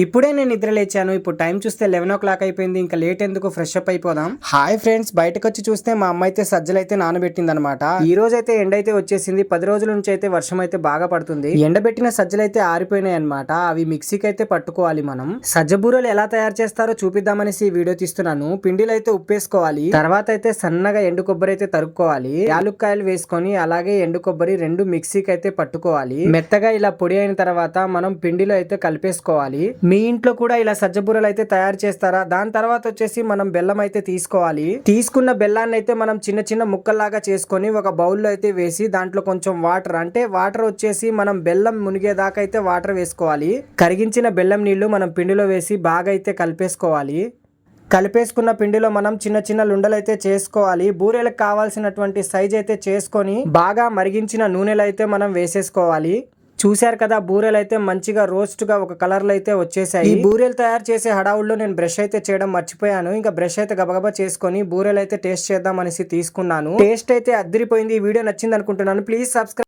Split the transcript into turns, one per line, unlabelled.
ఇప్పుడే నేను నిద్ర లేచాను. ఇప్పుడు టైం చూస్తే లెవెన్ ఓ క్లాక్ అయిపోయింది. ఇంకా లేట్ ఎందుకు? ఫ్రెష్ అప్ అయిపోదాం. హాయ్ ఫ్రెండ్స్ బయటకు వచ్చి చూస్తే మా అమ్మ అయితే సజ్జలు అయితే నానబెట్టింది అనమాట ఈ రోజు అయితే ఎండ అయితే వచ్చేసింది. పది రోజుల నుంచి అయితే వర్షం అయితే బాగా పడుతుంది. ఎండబెట్టిన సజ్జలు అయితే ఆరిపోయినాయి అనమాట అవి మిక్సీకి అయితే పట్టుకోవాలి మనం. సజ్జ బూరలు ఎలా తయారు చేస్తారో చూపిద్దామనేసి ఈ వీడియో తీస్తున్నాను. పిండిలో అయితే ఉప్పేసుకోవాలి. తర్వాత అయితే సన్నగా ఎండు కొబ్బరి అయితే తరుక్కోవాలి. యాలుక్కాయలు వేసుకొని అలాగే ఎండు కొబ్బరి రెండు మిక్సీకి అయితే పట్టుకోవాలి. మెత్తగా ఇలా పొడి అయిన తర్వాత మనం పిండిలో అయితే కలిపేసుకోవాలి. మీ ఇంట్లో కూడా ఇలా సజ్జబూరలు అయితే తయారు చేస్తారా? దాని తర్వాత వచ్చేసి మనం బెల్లం అయితే తీసుకోవాలి. తీసుకున్న బెల్లాన్ని అయితే మనం చిన్న చిన్న ముక్కల్లాగా చేసుకొని ఒక బౌల్లో అయితే వేసి దాంట్లో కొంచెం వాటర్ అంటే వాటర్ వచ్చేసి మనం బెల్లం మునిగేదాకా అయితే వాటర్ వేసుకోవాలి. కరిగించిన బెల్లం నీళ్ళు మనం పిండిలో వేసి బాగా అయితే కలిపేసుకోవాలి. కలిపేసుకున్న పిండిలో మనం చిన్న చిన్న లుండలు అయితే చేసుకోవాలి. బూరెలకు కావాల్సినటువంటి సైజ్ అయితే చేసుకొని బాగా మరిగించిన నూనెలు అయితే మనం వేసేసుకోవాలి. చూశారు కదా బూరెలు అయితే మంచిగా రోస్ట్గా ఒక కలర్లో అయితే వచ్చేసాయి ఈ బూరెలు తయారు చేసే హడావుల్లో నేను బ్రష్ అయితే చేయడం మర్చిపోయాను. ఇంకా బ్రష్ అయితే గబగబా చేసుకొని బూరెలు అయితే టేస్ట్ చేద్దాం అనేసి తీసుకున్నాను. టేస్ట్ అయితే అద్దరిపోయింది. ఈ వీడియో నచ్చింది అనుకుంటున్నాను ప్లీజ్ సబ్స్క్రైబ్